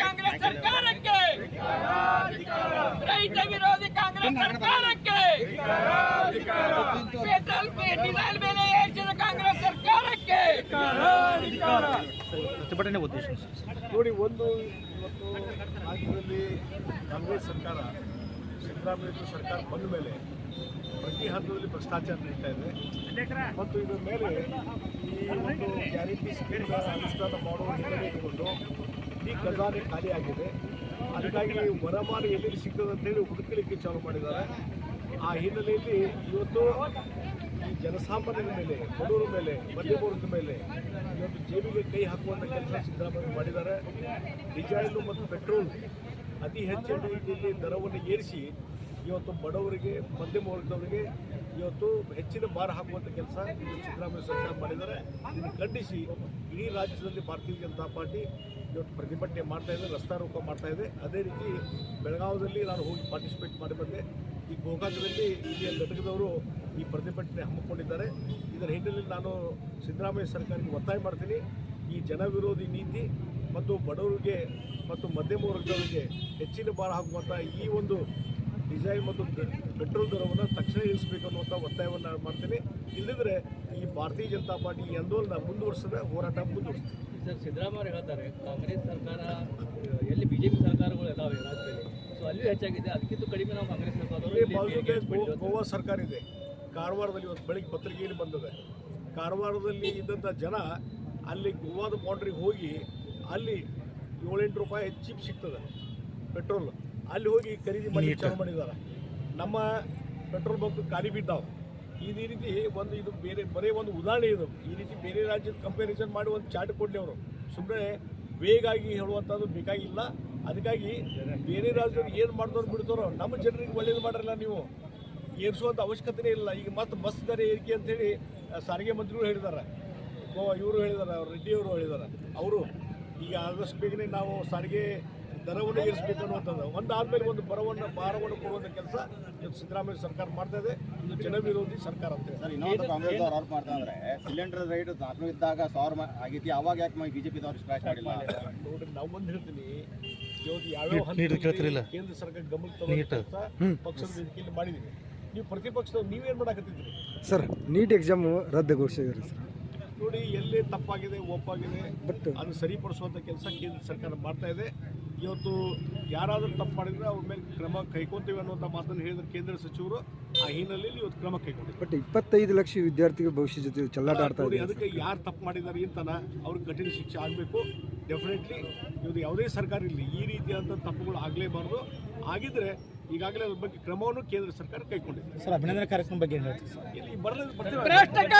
ಕಾಂಗ್ರೆಸ್ ಸರ್ಕಾರಕ್ಕೆ ರೈತ ವಿರೋಧಿ ಕಾಂಗ್ರೆಸ್ ಸರ್ಕಾರಕ್ಕೆ ಪೆಟ್ರೋಲ್ ಡೀಸೆಲ್ ಬೆಲೆ ಏರಿಸಿದ ಕಾಂಗ್ರೆಸ್ ಸರ್ಕಾರಕ್ಕೆ ಪ್ರತಿಭಟನೆ ನೋಡಿ, ಒಂದು ಇವತ್ತು ರಾಜ್ಯದಲ್ಲಿ ಕಾಂಗ್ರೆಸ್ ಸರ್ಕಾರ ಸಿದ್ದರಾಮಯ್ಯ ಸರ್ಕಾರ ಬಂದ ಮೇಲೆ ಪ್ರತಿ ಹಂತದಲ್ಲಿ ಭ್ರಷ್ಟಾಚಾರ ನಡೀತಾ ಇದೆ. ಮತ್ತು ಇದರ ಮೇಲೆ ಈ ಒಂದು ಗ್ಯಾರಂಟಿ ಸ್ಕೀಮ್ ಅನುಷ್ಠಾನ ಮಾಡುವ ಹಿನ್ನೆಲೆ ಈ ಖಜಾನೆ ಖಾಲಿಯಾಗಿದೆ ಅದಕ್ಕಾಗಿ ವರಮಾನ ಎಲ್ಲಿ ಸಿಗ್ತದೆ ಅಂತೇಳಿ ಹುಡುಕಲಿಕ್ಕೆ ಚಾಲು ಮಾಡಿದ್ದಾರೆ. ಆ ಹಿನ್ನೆಲೆಯಲ್ಲಿ ಇವತ್ತು ಈ ಜನಸಾಮಾನ್ಯರ ಮೇಲೆ, ಬಡವರ ಮೇಲೆ ಮಧ್ಯಮ ಮೇಲೆ ಇವತ್ತು ಜೇಬಿಗೆ ಕೈ ಹಾಕುವಂಥ ಕೆಲಸ ಸಿದ್ದರಾಮಯ್ಯ ಮಾಡಿದ್ದಾರೆ. ಡೀಸೆಲ್ ಮತ್ತು ಪೆಟ್ರೋಲ್ ಅತಿ ಹೆಚ್ಚಿನ ದರವನ್ನು ಏರಿಸಿ ಇವತ್ತು ಬಡವರಿಗೆ, ಮಧ್ಯಮ ವರ್ಗದವರಿಗೆ ಇವತ್ತು ಹೆಚ್ಚಿನ ಭಾರ ಹಾಕುವಂಥ ಕೆಲಸ ಸಿದ್ದರಾಮಯ್ಯ ಸರ್ಕಾರ ಮಾಡಿದ್ದಾರೆ. ಇದನ್ನು ಖಂಡಿಸಿ ಇಡೀ ರಾಜ್ಯದಲ್ಲಿ ಭಾರತೀಯ ಜನತಾ ಪಾರ್ಟಿ ಇವತ್ತು ಪ್ರತಿಭಟನೆ ಮಾಡ್ತಾ ಇದೆ ರಸ್ತಾ ರೋಕ ಮಾಡ್ತಾ ಇದೆ. ಅದೇ ರೀತಿ ಬೆಳಗಾವದಲ್ಲಿ ನಾನು ಹೋಗಿ ಪಾರ್ಟಿಸಿಪೇಟ್ ಮಾಡಿ ಬಂದೆ. ಈ ಗೋಕಾಕದಲ್ಲಿ ಇಲ್ಲಿಯ ಘಟಕದವರು ಈ ಪ್ರತಿಭಟನೆ ಹಮ್ಮಿಕೊಂಡಿದ್ದಾರೆ. ಇದರ ಹಿನ್ನೆಲೆಯಲ್ಲಿ ನಾನು ಸಿದ್ದರಾಮಯ್ಯ ಸರ್ಕಾರಕ್ಕೆ ಒತ್ತಾಯ ಮಾಡ್ತೀನಿ. ಈ ಜನವಿರೋಧಿ ನೀತಿ ಮತ್ತು ಬಡವರಿಗೆ ಮತ್ತು ಮಧ್ಯಮ ವರ್ಗದವರಿಗೆ ಹೆಚ್ಚಿನ ಭಾರ ಹಾಕುವಂಥ ಈ ಒಂದು ಡಿಸೈಲ್ ಮತ್ತು ಪೆಟ್ರೋಲ್ ದರವನ್ನು ತಕ್ಷಣ ಇಳಿಸಬೇಕು ಅನ್ನುವಂಥ ಒತ್ತಾಯವನ್ನು ನಾನು ಮಾಡ್ತೀನಿ. ಇಲ್ಲದಿದ್ದರೆ ಈ ಭಾರತೀಯ ಜನತಾ ಪಾರ್ಟಿ ಈ ಆಂದೋಲನ ಮುಂದುವರಿಸದೆ ಹೋರಾಟ ಮುಂದುವರಿಸ್ತೀವಿ ಸರ್ ಸಿದ್ದರಾಮಯ್ಯ ಹೇಳ್ತಾರೆ ಕಾಂಗ್ರೆಸ್ ಸರ್ಕಾರ ಎಲ್ಲಿ ಬಿಜೆಪಿ ಸರ್ಕಾರಗಳು ಇದಾವೆ ರಾಜ್ಯದಲ್ಲಿ ಸೊ ಅಲ್ಲಿಯೂ ಹೆಚ್ಚಾಗಿದೆ ಅದಕ್ಕಿಂತ ಕಡಿಮೆ ನಾವು ಕಾಂಗ್ರೆಸ್ ಗೋವಾ ಸರ್ಕಾರ ಇದೆ. ಕಾರವಾರದಲ್ಲಿ ಒಂದು ಬೆಳಿಗ್ಗೆ ಪತ್ರಿಕೆಯಲ್ಲಿ ಬಂದಿದೆ. ಕಾರವಾರದಲ್ಲಿ ಇದ್ದಂಥ ಜನ ಅಲ್ಲಿ ಗೋವಾದ ಬಾರ್ಡ್ರಿಗೆ ಹೋಗಿ ಅಲ್ಲಿ ಏಳೆಂಟು ರೂಪಾಯಿ ಚೀಪ್ ಸಿಗ್ತದೆ ಪೆಟ್ರೋಲ್. ಅಲ್ಲಿ ಹೋಗಿ ಖರೀದಿ ಮಾಡಿ ಚಾಲು ಮಾಡಿದ್ದಾರೆ. ನಮ್ಮ ಪೆಟ್ರೋಲ್ ಬಂಕ್ ಖಾಲಿ ಬಿದ್ದಾವೆ. ಈ ರೀತಿ ಒಂದು ಇದು ಬೇರೆ ಬರೀ ಒಂದು ಉದಾಹರಣೆ ಇದು. ಈ ರೀತಿ ಬೇರೆ ರಾಜ್ಯದ ಕಂಪ್ಯಾರಿಸನ್ ಮಾಡಿ ಒಂದು ಚಾರ್ಟ್ ಕೊಡಲಿ ಅವರು. ಸುಮ್ಮನೆ ವೇಗಾಗಿ ಹೇಳುವಂಥದ್ದು ಬೇಕಾಗಿಲ್ಲ. ಅದಕ್ಕಾಗಿ ಬೇರೆ ರಾಜ್ಯದವ್ರು ಏನು ಮಾಡ್ದವ್ರು ಬಿಡ್ತಾರೋ ನಮ್ಮ ಜನರಿಗೆ ಒಳ್ಳೇದು ಮಾಡ್ರಲ್ಲ ನೀವು. ಏರಿಸುವಂಥ ಅವಶ್ಯಕತೆನೇ ಇಲ್ಲ. ಈಗ ಮತ್ತೆ ಬಸ್ ದರ ಏರಿಕೆ ಅಂತೇಳಿ ಹೇಳಿ ಸಾರಿಗೆ ಮಂತ್ರಿಗಳು ಹೇಳಿದ್ದಾರೆ. ಇವರು ಹೇಳಿದ್ದಾರೆ ಅವರು ರೆಡ್ಡಿ ಅವರು ಹೇಳಿದ್ದಾರೆ. ಅವರು ಈಗ ಆದಷ್ಟು ಬೇಗನೆ ನಾವು ಸಾರಿಗೆ ದರವನ್ನು ಏರಿಸಬೇಕು ಅನ್ನುವಂಥದ್ದು. ಒಂದಾದ್ಮೇಲೆ ಒಂದು ಬರವನ್ನು ಭಾರವನ್ನು ಕೊಡುವಂಥ ಕೆಲಸ ಇವತ್ತು ಸಿದ್ದರಾಮಯ್ಯ ಸರ್ಕಾರ ಮಾಡ್ತಾ ಇದೆ. ಇದು ಜನ ವಿರೋಧಿ ಸರ್ಕಾರ ಅಂತ ಹೇಳಿ. ಸರ್ ಇನ್ನೊಂದು ಕಾಂಗ್ರೆಸ್ ಅವ್ರು ಆರೋಪ ಮಾಡ್ತಾ ಅಂದ್ರೆ ಸಿಲಿಂಡರ್ ರೇಟ್ ನಾಲ್ಕು ಇದ್ದಾಗ ಸಾವಿರ ಆಗಿತ್ತು ಆಗೈತಿ ಅವಾಗ ಯಾಕೆ ಬಿಜೆಪಿ ದವ್ರು ಸ್ಕ್ರಾಚ್ ಮಾಡಿಲ್ಲ? ನೋಡ್ರಿ ನಾವು ಒಂದು ಹೇಳ್ತೀನಿ. ಇವತ್ತು ಯಾವ್ಯಾವ. ಕೇಂದ್ರ ಸರ್ಕಾರ ಗಮನ ಪಕ್ಷದ ವೇದಿಕೆಯಲ್ಲಿ ಮಾಡಿದೀವಿ. ನೀವು ಪ್ರತಿಪಕ್ಷದವ್ರು ನೀವೇನು ಮಾಡಾಕತ್ತಿದ್ರಿ ಸರ್ ನೀಟ್ ಎಕ್ಸಾಮ್ ರದ್ದುಗೊಳಿಸಿದ್ರಿ ಸರ್. ನೋಡಿ ಎಲ್ಲಿ ತಪ್ಪಾಗಿದೆ ಒಪ್ಪಾಗಿದೆ ಬಟ್ ಅದು ಸರಿಪಡಿಸುವಂಥ ಕೆಲಸ ಕೇಂದ್ರ ಸರ್ಕಾರ ಮಾಡ್ತಾ ಇದೆ. ಇವತ್ತು ಯಾರಾದರೂ ತಪ್ಪು ಮಾಡಿದರೆ ಅವ್ರ ಮೇಲೆ ಕ್ರಮ ಕೈಕೊಂತೀವಿ ಅನ್ನುವಂಥ ಮಾತನ್ನು ಹೇಳಿದ್ರು ಕೇಂದ್ರ ಸಚಿವರು ಆ ಹಿನ್ನೆಲೆಯಲ್ಲಿ ಇವತ್ತು ಕ್ರಮ ಕೈಗೊಂಡಿದ್ದಾರೆ. ಬಟ್ ಇಪ್ಪತ್ತೈದು ಲಕ್ಷ ವಿದ್ಯಾರ್ಥಿಗಳ ಭವಿಷ್ಯ ಜೊತೆ ಚೆಲ್ಲಾಟ ಆಡ್ತಾ ಇದೆ ಅದಕ್ಕೆ ಯಾರು ತಪ್ಪು ಮಾಡಿದ್ದಾರೆ ಅಂತನ ಅವ್ರಿಗೆ ಕಠಿಣ ಶಿಕ್ಷೆ ಆಗಬೇಕು. ಡೆಫಿನೆಟ್ಲಿ ಇವತ್ತು ಯಾವುದೇ ಸರ್ಕಾರ ಇರಲಿ ಈ ರೀತಿಯಾದಂಥ ತಪ್ಪುಗಳು ಆಗಲೇಬಾರ್ದು. ಆಗಿದ್ರೆ ಈಗಾಗಲೇ ಅದ್ರ ಬಗ್ಗೆ ಕ್ರಮವನ್ನು ಕೇಂದ್ರ ಸರ್ಕಾರ ಕೈಗೊಂಡಿದೆ. ಸರ್ ಅಭಿನಂದನೆ ಕಾರ್ಯಕ್ರಮ ಬಗ್ಗೆ ಏನು ಹೇಳ್ತೀವಿ ಸರ್ ಇಲ್ಲಿ ಬರಲ್ಲ ಬರ್ತೀವಿ.